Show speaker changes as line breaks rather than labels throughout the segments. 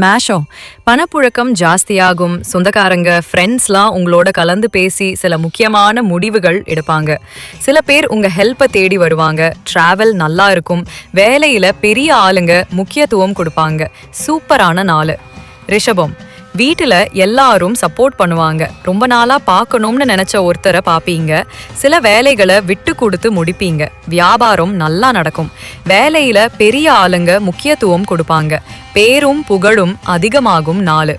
மேஷோ பணப்புழக்கம் ஜாஸ்தியாகும். சொந்தக்காரங்க ஃப்ரெண்ட்ஸ்லாம் உங்களோட கலந்து பேசி சில முக்கியமான முடிவுகள் எடுப்பாங்க. சில பேர் உங்க ஹெல்ப்பை தேடி வருவாங்க. டிராவல் நல்லா இருக்கும். வேலையில பெரிய ஆளுங்க முக்கியத்துவம் கொடுப்பாங்க. சூப்பரான நாள். ரிஷபம் வீட்டில் எல்லாரும் சப்போர்ட் பண்ணுவாங்க. ரொம்ப நாளாக பார்க்கணும்னு நினச்ச ஒருத்தரை பார்ப்பீங்க. சில வேலைகளை விட்டு கொடுத்து முடிப்பீங்க. வியாபாரம் நல்லா நடக்கும். வேலையில் பெரிய ஆளுங்க முக்கியத்துவம் கொடுப்பாங்க. பேரும் புகழும் அதிகமாகும் நாள்.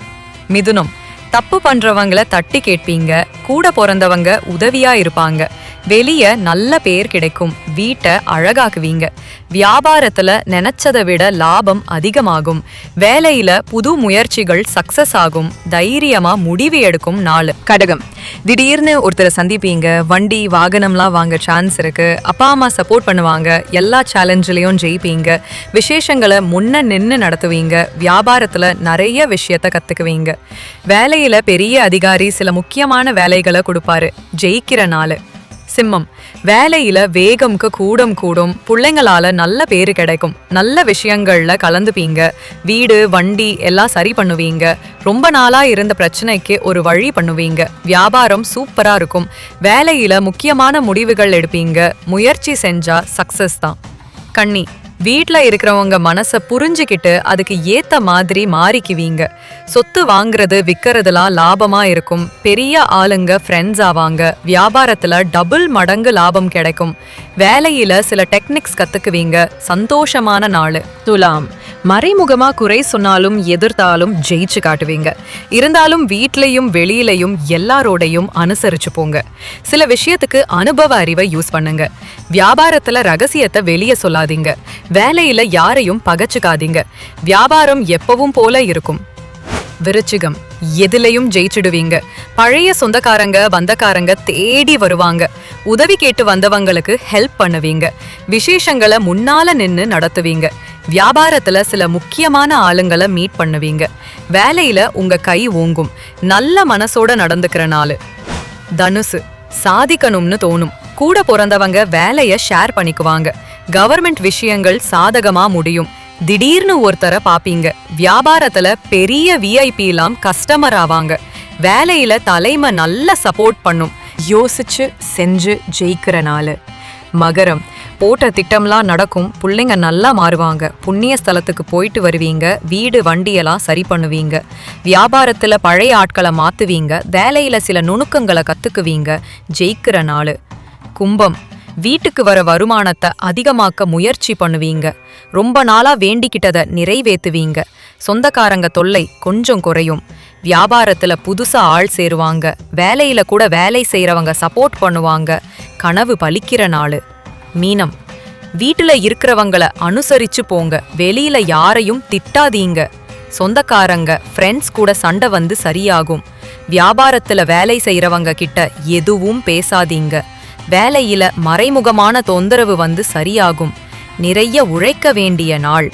மிதுனம். தப்பு பண்ணுறவங்கள தட்டி கேட்பீங்க. கூட பிறந்தவங்க உதவியாக இருப்பாங்க. வெளிய நல்ல பேர் கிடைக்கும். வீட்டை அழகாக்குவீங்க. வியாபாரத்துல நினைச்சதை விட லாபம் அதிகமாகும். வேலையில புது முயற்சிகள் சக்சஸ் ஆகும். தைரியமா முடிவு எடுக்கும் நாள். கடகம். திடீர்னு ஒருத்தரை சந்திப்பீங்க. வண்டி வாகனம்லாம் வாங்க சான்ஸ் இருக்கு. அப்பா அம்மா சப்போர்ட் பண்ணுவாங்க. எல்லா சேலஞ்சிலையும் ஜெயிப்பீங்க. விசேஷங்களை முன்ன நின்று நடத்துவீங்க. வியாபாரத்துல நிறைய விஷயத்த கத்துக்குவீங்க. வேலையில பெரிய அதிகாரி சில முக்கியமான வேலைகளை கொடுப்பாரு. ஜெயிக்கிற நாள். சிம்மம். வேலையில வேகம்க்கு கூடம் கூடும் பிள்ளைங்களால நல்ல பேரு கிடைக்கும். நல்ல விஷயங்கள்ல கலந்துப்பீங்க. வீடு வண்டி எல்லாம் சரி பண்ணுவீங்க. ரொம்ப நாளா இருந்த பிரச்சனைக்கு ஒரு வழி பண்ணுவீங்க. வியாபாரம் சூப்பரா இருக்கும். வேலையில முக்கியமான முடிவுகள் எடுப்பீங்க. முயற்சி செஞ்சா சக்சஸ் தான். கண்ணி வீட்டில் இருக்கிறவங்க மனசை புரிஞ்சுக்கிட்டு அதுக்கு ஏற்ற மாதிரி மாறிக்குவீங்க. சொத்து வாங்குறது விற்கிறதுலாம் லாபமாக இருக்கும். பெரிய ஆளுங்க ஃப்ரெண்ட்ஸ் ஆவாங்க. வியாபாரத்தில் டபுள் மடங்கு லாபம் கிடைக்கும். வேலையில் சில டெக்னிக்ஸ் கற்றுக்குவீங்க சந்தோஷமான நாள். துலாம். மறைமுகமா குறை சொன்னாலும் எதிர்த்தாலும் ஜெயிச்சு காட்டுவீங்க. இருந்தாலும் வீட்லையும் வெளியிலையும் எல்லாரோடையும் அனுசரிச்சு போங்க. சில விஷயத்துக்கு அனுபவ அறிவை யூஸ் பண்ணுங்க. வியாபாரத்துல ரகசியத்தை வெளியே சொல்லாதீங்க. வேலையில யாரையும் பகச்சுக்காதீங்க. வியாபாரம் எப்பவும் போல இருக்கும். விருச்சிகம் எதிலையும் ஜெயிச்சிடுவீங்க. பழைய சொந்தக்காரங்க வந்தக்காரங்க தேடி வருவாங்க. உதவி கேட்டு வந்தவங்களுக்கு ஹெல்ப் பண்ணுவீங்க. விசேஷங்களை முன்னால நின்று நடத்துவீங்க. வியாபாரத்துல சில முக்கியமான ஆளுங்களை மீட் பண்ணுவீங்க. வேலையில உங்க கை ஓங்கும். நல்ல மனசோட நடந்துக்கிற நாள். தனுசு சாதிக்கணும்னு தோணும். கூட பிறந்தவங்க வேலைய ஷேர் பண்ணிக்குவாங்க. கவர்மெண்ட் விஷயங்கள் சாதகமா முடியும். திடீர்னு ஒருத்தரை பாப்பீங்க. வியாபாரத்துல பெரிய விஐபிலாம் கஸ்டமர் ஆவாங்க. வேலையில தலைமை நல்ல சப்போர்ட் பண்ணும். யோசிச்சு செஞ்சு ஜெயிக்கிற நாள். மகரம் போட்ட திட்டம்லாம் நடக்கும். பிள்ளைங்க நல்லா மாறுவாங்க. புண்ணிய ஸ்தலத்துக்கு போயிட்டு வருவீங்க. வீடு வண்டியெல்லாம் சரி பண்ணுவீங்க. வியாபாரத்தில் பழைய ஆட்களை மாற்றுவீங்க வேலையில் சில நுணுக்கங்களை கற்றுக்குவீங்க ஜெயிக்கிற நாள். கும்பம். வீட்டுக்கு வர வருமானத்தை அதிகமாக்க முயற்சி பண்ணுவீங்க. ரொம்ப நாளாக வேண்டிக்கிட்டதை நிறைவேத்துவீங்க சொந்தக்காரங்க தொல்லை கொஞ்சம் குறையும். வியாபாரத்தில் புதுசாக ஆள் சேருவாங்க. வேலையில் கூட வேலை செய்கிறவங்க சப்போர்ட் பண்ணுவாங்க. கனவு பலிக்கிற நாள். மீனம். வீட்டுல இருக்கிறவங்கள அனுசரிச்சு போங்க. வெளியில யாரையும் திட்டாதீங்க. சொந்தக்காரங்க ஃப்ரெண்ட்ஸ் கூட சண்டை வந்து சரியாகும். வியாபாரத்துல வேலை செய்கிறவங்க கிட்ட எதுவும் பேசாதீங்க. வேலையில மறைமுகமான தொந்தரவு வந்து சரியாகும். நிறைய உழைக்க வேண்டிய நாள்.